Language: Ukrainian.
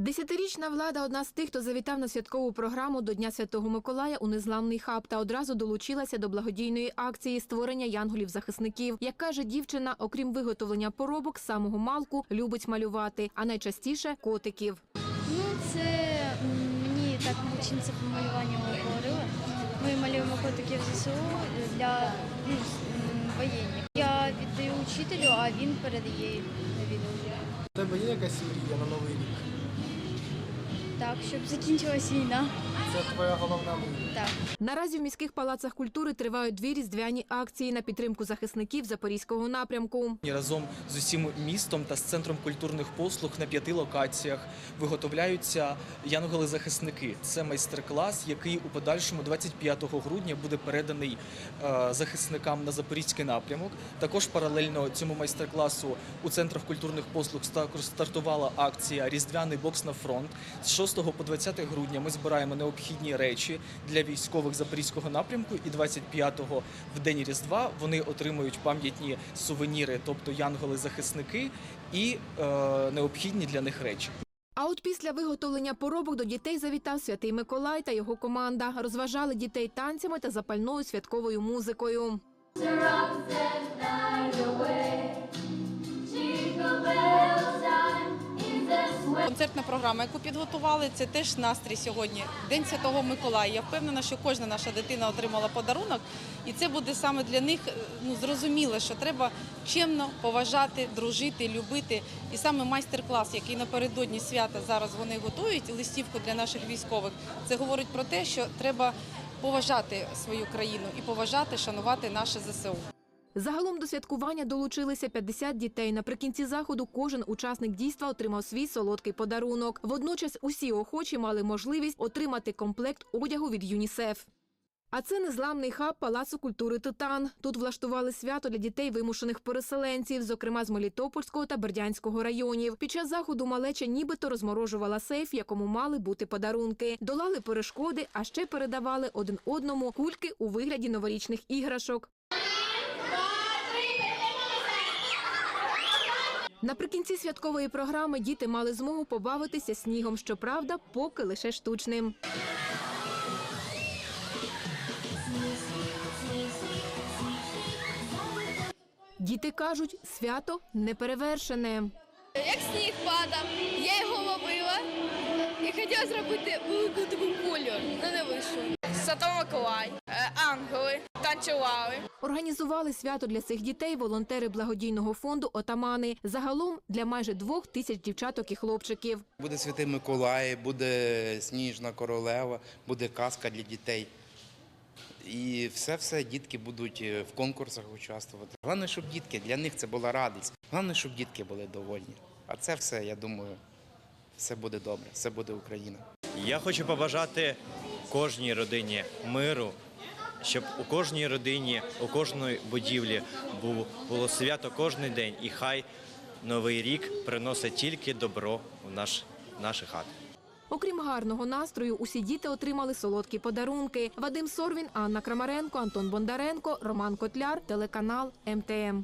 Десятирічна влада одна з тих, хто завітав на святкову програму до Дня Святого Миколая у незламний хаб та одразу долучилася до благодійної акції створення янголів-захисників. Як каже дівчина, окрім виготовлення поробок, з самого малку любить малювати, а найчастіше котиків. Ну, це мені так учениця по малюванню говорила. Ми малюємо котиків ЗСУ для ну, воєнних. Я віддаю учителю, а він передає на відео. У тебе є якась мрія на новий рік? Так, щоб закінчилась війна. Це твоя головна мрія. Так. Наразі в міських палацах культури тривають дві різдвяні акції на підтримку захисників запорізького напрямку. Разом з усім містом та з центром культурних послуг на п'яти локаціях виготовляються янголи-захисники. Це майстер-клас, який у подальшому 25 грудня буде переданий е, захисникам на запорізький напрямок. Також паралельно цьому майстер-класу у центрах культурних послуг стартувала акція Різдвяний бокс на фронт. З 6 по 20 грудня ми збираємо необхідні речі для військових запорізького напрямку. І 25-го в день Різдва вони отримують пам'ятні сувеніри, тобто янголи-захисники і е, необхідні для них речі. А от після виготовлення поробок до дітей завітав святий Миколай та його команда. Розважали дітей танцями та запальною святковою музикою. Концертна програма, яку підготували, це теж настрій сьогодні. День Святого Миколая. Я впевнена, що кожна наша дитина отримала подарунок, і це буде саме для них е, ну, зрозуміло, що треба чемно поважати, дружити, любити. І саме майстер-клас, який напередодні свята зараз вони готують, листівку для наших військових, це говорить про те, що треба поважати свою країну і поважати, шанувати наше ЗСУ. Загалом до святкування долучилися 50 дітей. Наприкінці заходу кожен учасник дійства отримав свій солодкий подарунок. Водночас усі охочі мали можливість отримати комплект одягу від ЮНІСЕФ. А це незламний хаб Палацу культури Титан. Тут влаштували свято для дітей вимушених переселенців, зокрема з Мелітопольського та Бердянського районів. Під час заходу малеча нібито розморожувала сейф, в якому мали бути подарунки. Долали перешкоди, а ще передавали один одному кульки у вигляді новорічних іграшок. Наприкінці святкової програми діти мали змогу побавитися снігом, щоправда, поки лише штучним. Діти кажуть, свято неперевершене. Як сніг падав, я його ловила і хотіла зробити велику таку кулю, але не вийшло. Свято Миколай, е, ангели танцювали. Організували свято для цих дітей волонтери благодійного фонду Отамани. Загалом для майже двох тисяч дівчаток і хлопчиків. Буде Святий Миколай, буде Сніжна королева, буде казка для дітей. І все-все дітки будуть е, в конкурсах участвувати. Головне, щоб дітки, для них це була радість. Головне, щоб дітки були довольні. А це все, я думаю, все буде добре, все буде Україна. Я хочу побажати кожній родині миру, щоб у кожній родині, у кожної будівлі було свято кожен день, і хай новий рік приносить тільки добро в наш, наші хати. Окрім гарного настрою, усі діти отримали солодкі подарунки. Вадим Сорвін, Анна Крамаренко, Антон Бондаренко, Роман Котляр, телеканал МТМ.